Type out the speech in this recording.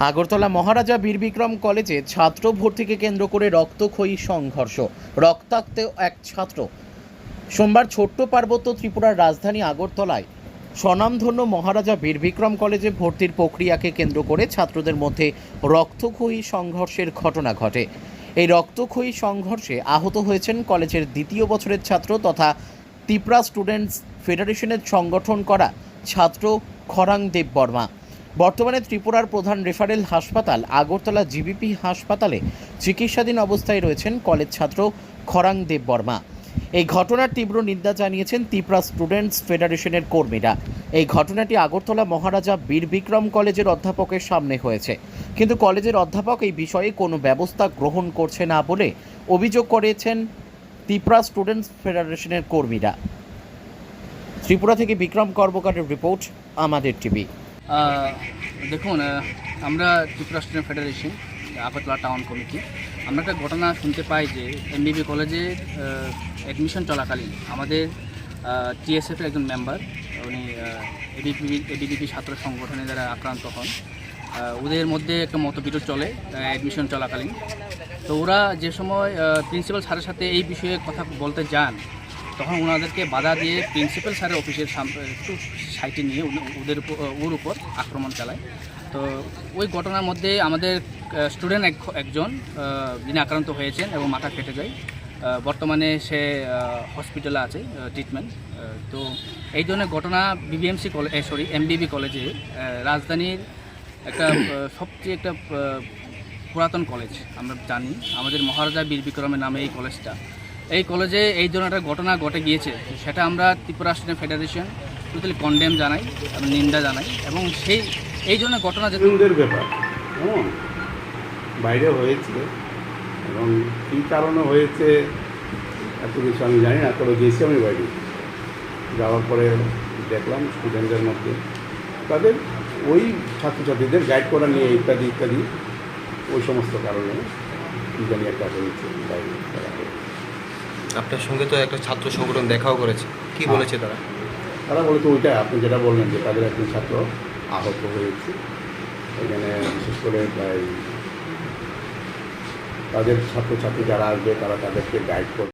আগরতলা মহারাজা বীর বিক্রম কলেজে ছাত্র ভর্তিকে কেন্দ্র করে রক্তক্ষয়ী সংঘর্ষ। রক্তাক্ত এক ছাত্র। সোমবার ছোট্ট পার্বত্য ত্রিপুরার রাজধানী আগরতলায় স্বনামধন্য মহারাজা বীর বিক্রম কলেজে ভর্তির প্রক্রিয়াকে কেন্দ্র করে ছাত্রদের মধ্যে রক্তক্ষয়ী সংঘর্ষের ঘটনা ঘটে। এই রক্তক্ষয়ী সংঘর্ষে আহত হয়েছেন কলেজের দ্বিতীয় বছরের ছাত্র তথা তিপ্রা স্টুডেন্টস ফেডারেশনের সংগঠন করা ছাত্র খরাং দেব বর্মা। বর্তমানে ত্রিপুরার প্রধান রেফারেল হাসপাতাল আগরতলা জিবিপি হাসপাতালে চিকিৎসাধীন অবস্থায় রয়েছেন কলেজ ছাত্র খরাং দেব বর্মা। এই ঘটনার তীব্র নিন্দা জানিয়েছেন ত্রিপুরা স্টুডেন্টস ফেডারেশনের কর্মীরা। এই ঘটনাটি আগরতলা মহারাজা বীর বিক্রম কলেজের অধ্যাপকের সামনে হয়েছে। কিন্তু কলেজের অধ্যাপক এই বিষয়ে কোনো ব্যবস্থা গ্রহণ করছে না বলে অভিযোগ করেছেন ত্রিপুরা স্টুডেন্টস ফেডারেশনের কর্মীরা। ত্রিপুরা থেকে বিক্রম কর্মকারের রিপোর্ট, আমাদের টিভি। দেখুন আমরা Tripura federation Agartala town committee আমরা একটা ঘটনা শুনতে পাই যে এমবিবি কলেজে অ্যাডমিশন চলাকালীন আমাদের টিএসএফের একজন মেম্বার উনি এবিপি এবিডিপি ছাত্র সংগঠনে দ্বারা আক্রান্ত হন ওদের মধ্যে একটা মতবিরোধ চলে অ্যাডমিশন চলাকালীন। তো ওরা যে সময় প্রিন্সিপাল স্যারের সাথে এই বিষয়ে কথা বলতে যান তখন ওনাদেরকে বাধা দিয়ে প্রিন্সিপাল স্যারের অফিসের একটু সাইটে নিয়ে ওদের ওর উপর আক্রমণ চালায়। তো ওই ঘটনার মধ্যে আমাদের স্টুডেন্ট একজন আহ, যিনি আক্রান্ত হয়েছেন এবং মাথা কেটে যায় বর্তমানে সে হসপিটালে আছে ট্রিটমেন্ট তো এই ধরনের ঘটনা বিবিএমসি কলেজ সরি এমবিবি কলেজে রাজধানীর একটা সবচেয়ে একটা পুরাতন কলেজ আমরা জানি। আমাদের মহারাজা বীর বিক্রমের নামে এই কলেজটা এই কলেজে এই ধরনের একটা ঘটনা ঘটে গিয়েছে। সেটা আমরা Tripura student federation totally condemn জানাই এবং নিন্দা জানাই এবং সেই, এই ধরনের ঘটনা সুন্দর ব্যাপার বাইরে হয়েছে এবং কী কারণে হয়েছে এত কিছু আমি জানি না, তবে গেছি আমি বাইরে। যাওয়ার পরে দেখলাম স্টুডেন্টদের মধ্যে। তাদের ওই ছাত্রছাত্রীদের গাইড করা নিয়ে ইত্যাদি ইত্যাদি, ওই সমস্ত কারণে কী জানি একটা হয়েছে, বাইরে। আপনার সঙ্গে তো একটা ছাত্র সংগঠন দেখাও করেছে। কি বলেছে তারা? তারা বলতো ওইটাই আপনি যেটা বললেন যে তাদের একজন ছাত্র আহত হয়েছে। এখানে বিশেষ করে প্রায় তাদের ছাত্রছাত্রী যারা আসবে তারা তাদেরকে গাইড করবে।